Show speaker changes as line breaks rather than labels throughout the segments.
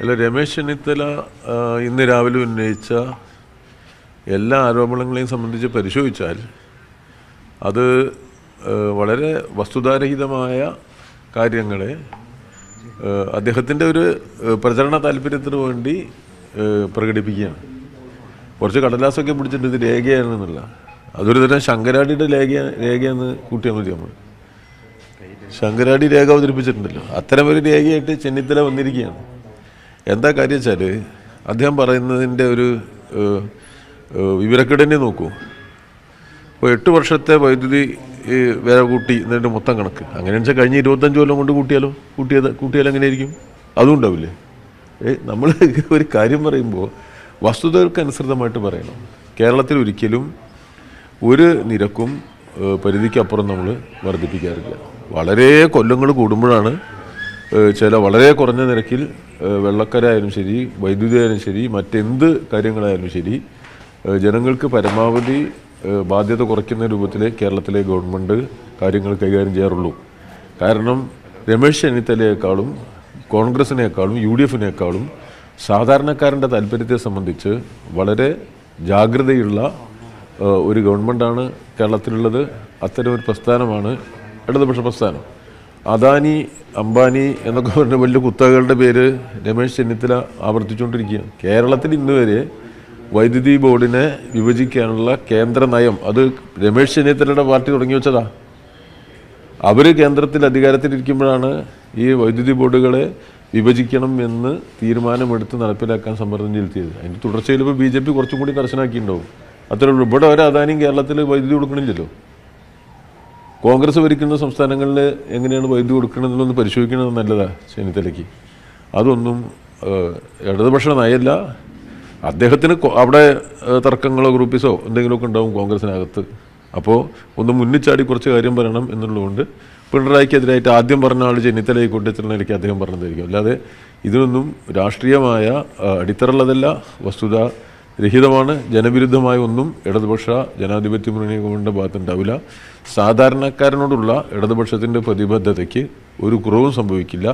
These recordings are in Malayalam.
അല്ല രമേശ് ചെന്നിത്തല ഇന്ന് രാവിലെ ഉന്നയിച്ച എല്ലാ ആരോപണങ്ങളെയും സംബന്ധിച്ച് പരിശോധിച്ചാൽ അത് വളരെ വസ്തുതാരഹിതമായ കാര്യങ്ങളെ അദ്ദേഹത്തിന്റെ ഒരു പ്രചരണ താല്പര്യത്തിന് വേണ്ടി പ്രകടിപ്പിക്കുകയാണ്. കുറച്ച് കടലാസൊക്കെ പിടിച്ചിട്ട് ഇത് രേഖയാണെന്നുള്ള അതൊരു തരം ശങ്കരാടിയുടെ രേഖ രേഖയെന്ന് കൂട്ടിയാൽ മതി നമ്മൾ ശങ്കരാടി രേഖ അവതരിപ്പിച്ചിട്ടുണ്ടല്ലോ. അത്തരം ഒരു രേഖയായിട്ട് ചെന്നിത്തല വന്നിരിക്കുകയാണ്. എന്താ കാര്യം വെച്ചാൽ അദ്ദേഹം പറയുന്നതിന്റെ ഒരു ഏഹ്, നോക്കൂ. ഇപ്പോൾ എട്ട് വർഷത്തെ വൈദ്യുതി വില കൂട്ടി എന്നതിന്റെ മൊത്തം കണക്ക്. അങ്ങനെ വെച്ചാൽ കഴിഞ്ഞ ഇരുപത്തഞ്ച് കൊല്ലം കൊണ്ട് കൂട്ടിയാലോ? കൂട്ടിയത് കൂട്ടിയാൽ എങ്ങനെയായിരിക്കും? അതും ഉണ്ടാവില്ലേ? ഏ നമ്മൾ ഒരു കാര്യം പറയുമ്പോൾ വസ്തുതകൾക്ക് അനുസൃതമായിട്ട് പറയണം. കേരളത്തിൽ ഒരിക്കലും ഒരു നിരക്കും പരിധിക്കപ്പുറം നമ്മൾ വർദ്ധിപ്പിക്കാറില്ല. വളരെ കൊല്ലങ്ങൾ കൂടുമ്പോഴാണ് ചില വളരെ കുറഞ്ഞ നിരക്കിൽ വെള്ളക്കരായാലും ശരി വൈദ്യുതി ആയാലും ശരി മറ്റെന്ത് കാര്യങ്ങളായാലും ശരി ജനങ്ങൾക്ക് പരമാവധി ബാധ്യത കുറയ്ക്കുന്ന രൂപത്തിൽ കേരളത്തിലെ ഗവൺമെന്റ് കാര്യങ്ങൾ കൈകാര്യം ചെയ്യാറുള്ളൂ. കാരണം രമേശ് ചെന്നിത്തലയേക്കാളും കോൺഗ്രസിനേക്കാളും യു ഡി എഫിനേക്കാളും സാധാരണക്കാരന്റെ താല്പര്യത്തെ സംബന്ധിച്ച് വളരെ ജാഗ്രതയുള്ള ഒരു ഗവൺമെന്റാണ് കേരളത്തിലുള്ളത്. അത്തരം ഒരു പ്രസ്ഥാനമാണ് ഇടതുപക്ഷ പ്രസ്ഥാനം. അദാനി അംബാനി എന്നൊക്കെ പറഞ്ഞ വലിയ കുത്തകകളുടെ പേര് രമേശ് ചെന്നിത്തല ആവർത്തിച്ചുകൊണ്ടിരിക്കുകയാണ്. കേരളത്തിൽ ഇന്ന് വരെ വൈദ്യുതി ബോർഡിനെ വിഭജിക്കാനുള്ള കേന്ദ്ര നയം അത് രമേശ് ചെന്നിത്തലയുടെ പാർട്ടി തുടങ്ങി വെച്ചതാ. അവർ കേന്ദ്രത്തിൽ അധികാരത്തിലിരിക്കുമ്പോഴാണ് ഈ വൈദ്യുതി ബോർഡുകളെ വിഭജിക്കണം എന്ന് തീരുമാനമെടുത്ത് നടപ്പിലാക്കാൻ സമ്മർദ്ദം ചെലുത്തിയത്. അതിന്റെ തുടർച്ചയിൽ ഇപ്പോൾ ബി ജെ പി കുറച്ചും കൂടി കർശനാക്കിയിട്ടുണ്ടാവും. അത്രേ ഉള്ളൂ. ഇവിടെ ഒരു അദാനിയും കേരളത്തിൽ വൈദ്യുതി കൊടുക്കണില്ലല്ലോ. കോൺഗ്രസ് ഭരിക്കുന്ന സംസ്ഥാനങ്ങളിൽ എങ്ങനെയാണ് വൈദ്യുതി കൊടുക്കണമെന്നുള്ളത് പരിശോധിക്കുന്നത് നല്ലതാ ചെന്നിത്തലയ്ക്ക്. അതൊന്നും ഇടതുപക്ഷ നയല്ല. അദ്ദേഹത്തിന് അവിടെ തർക്കങ്ങളോ ഗ്രൂപ്പീസോ എന്തെങ്കിലുമൊക്കെ ഉണ്ടാവും കോൺഗ്രസിനകത്ത്. അപ്പോൾ ഒന്ന് മുന്നിച്ചാടി കുറച്ച് കാര്യം പറയണം എന്നുള്ളതുകൊണ്ട് പിണറായിക്കെതിരായിട്ട് ആദ്യം പറഞ്ഞ ആൾ ചെന്നിത്തല ആയിക്കോട്ടെ എത്ര നിലയ്ക്ക് അദ്ദേഹം പറഞ്ഞതായിരിക്കും. അല്ലാതെ ഇതിനൊന്നും രാഷ്ട്രീയമായ അടിത്തറുള്ളതല്ല വസ്തുത രഹിതമാണ് ജനവിരുദ്ധമായ ഒന്നും ഇടതുപക്ഷ ജനാധിപത്യ മുന്നണി കൊണ്ട് ഭാഗത്തുണ്ടാവില്ല. സാധാരണക്കാരനോടുള്ള ഇടതുപക്ഷത്തിന്റെ പ്രതിബദ്ധതയ്ക്ക് ഒരു കുറവും സംഭവിക്കില്ല.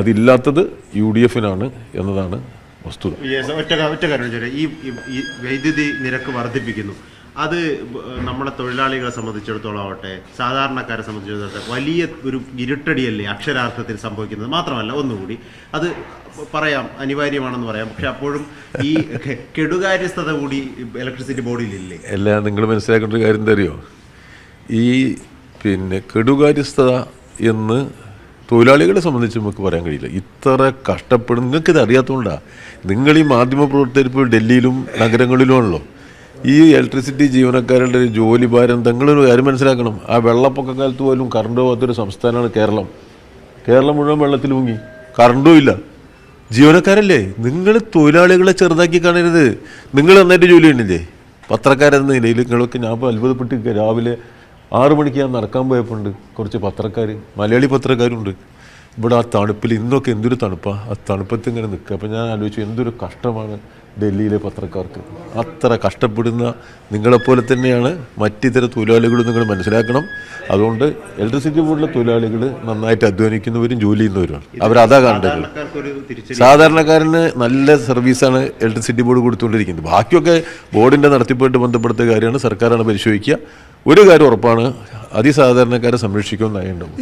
അതില്ലാത്തത് യു ഡി എഫിനാണ് എന്നതാണ് വസ്തുത.
ഒറ്റ ഒറ്റ കാര്യം ഈ വൈദ്യുതി നിരക്ക് വർദ്ധിപ്പിക്കുന്നു. അത് നമ്മളെ തൊഴിലാളികളെ സംബന്ധിച്ചിടത്തോളം ആവട്ടെ സാധാരണക്കാരെ സംബന്ധിച്ചിടത്തോളം വലിയ ഒരു ഇരുട്ടടിയല്ലേ അക്ഷരാർത്ഥത്തിൽ സംഭവിക്കുന്നത്? മാത്രമല്ല ഒന്നുകൂടി അത് പറയാം അനിവാര്യമാണെന്ന് പറയാം. പക്ഷെ അപ്പോഴും ഈ കെടുകാര്യസ്ഥത കൂടി ഇലക്ട്രിസിറ്റി ബോർഡിലില്ലേ?
എല്ലാം നിങ്ങൾ മനസ്സിലാക്കേണ്ട ഒരു കാര്യം തരുമോ ഈ പിന്നെ കെടുകാര്യസ്ഥത എന്ന് തൊഴിലാളികളെ സംബന്ധിച്ച് നമുക്ക് പറയാൻ കഴിയില്ല. ഇത്ര കഷ്ടപ്പെടും നിങ്ങൾക്കിത് അറിയാത്തതുകൊണ്ടാണ് നിങ്ങൾ ഈ മാധ്യമ പ്രവർത്തകർ ഇപ്പോൾ ഡൽഹിയിലും നഗരങ്ങളിലും നഗരങ്ങളിലുമാണല്ലോ. ഈ ഇലക്ട്രിസിറ്റി ജീവനക്കാരുടെ ഒരു ജോലി ഭാരം തങ്ങളൊരു കാര്യം മനസ്സിലാക്കണം. ആ വെള്ളപ്പൊക്ക കാലത്ത് പോലും കറണ്ട് പോകാത്തൊരു സംസ്ഥാനമാണ് കേരളം. കേരളം മുഴുവൻ വെള്ളത്തിൽ മുങ്ങി. കറണ്ടും ഇല്ല. ജീവനക്കാരല്ലേ? നിങ്ങൾ തൊഴിലാളികളെ ചെറുതാക്കി കാണരുത്. നിങ്ങൾ നന്നായിട്ട് ജോലി ചെയ്യണില്ലേ പത്രക്കാരെന്ന നിലയിൽ നിങ്ങളൊക്കെ ഞാൻ ഇപ്പോൾ അത്ഭുതപ്പെട്ടിരിക്കുക രാവിലെ ആറു മണിക്ക് ഞാൻ നടക്കാൻ പോയപ്പോണ്ട് കുറച്ച് പത്രക്കാർ മലയാളി പത്രക്കാരുണ്ട്. ഇവിടെ ആ തണുപ്പിൽ ഇന്നൊക്കെ എന്തൊരു തണുപ്പാണ് ആ തണുപ്പത്ത് ഇങ്ങനെ നിൽക്കുക. അപ്പോൾ ഞാൻ ആലോചിച്ചു എന്തൊരു കഷ്ടമാണ് ഡൽഹിയിലെ പത്രക്കാർക്ക്. അത്ര കഷ്ടപ്പെടുന്ന നിങ്ങളെപ്പോലെ തന്നെയാണ് മറ്റിതര തൊഴിലാളികളും നിങ്ങൾ മനസ്സിലാക്കണം. അതുകൊണ്ട് ഇലക്ട്രിസിറ്റി ബോർഡിലെ തൊഴിലാളികൾ നന്നായിട്ട് അധ്വാനിക്കുന്നവരും ജോലി ചെയ്യുന്നവരുമാണ്. അവരതാ കണ്ടത് സാധാരണക്കാരന് നല്ല സർവീസാണ് ഇലക്ട്രിസിറ്റി ബോർഡ് കൊടുത്തുകൊണ്ടിരിക്കുന്നത്. ബാക്കിയൊക്കെ ബോർഡിന്റെ നടത്തിപ്പായിട്ട് ബന്ധപ്പെടുത്ത കാര്യമാണ് സർക്കാരാണ് പരിശോധിക്കുക. ഒരു കാര്യം ഉറപ്പാണ് അതിസാധാരണക്കാരെ സംരക്ഷിക്കുമെന്നായി ഉണ്ടാവും.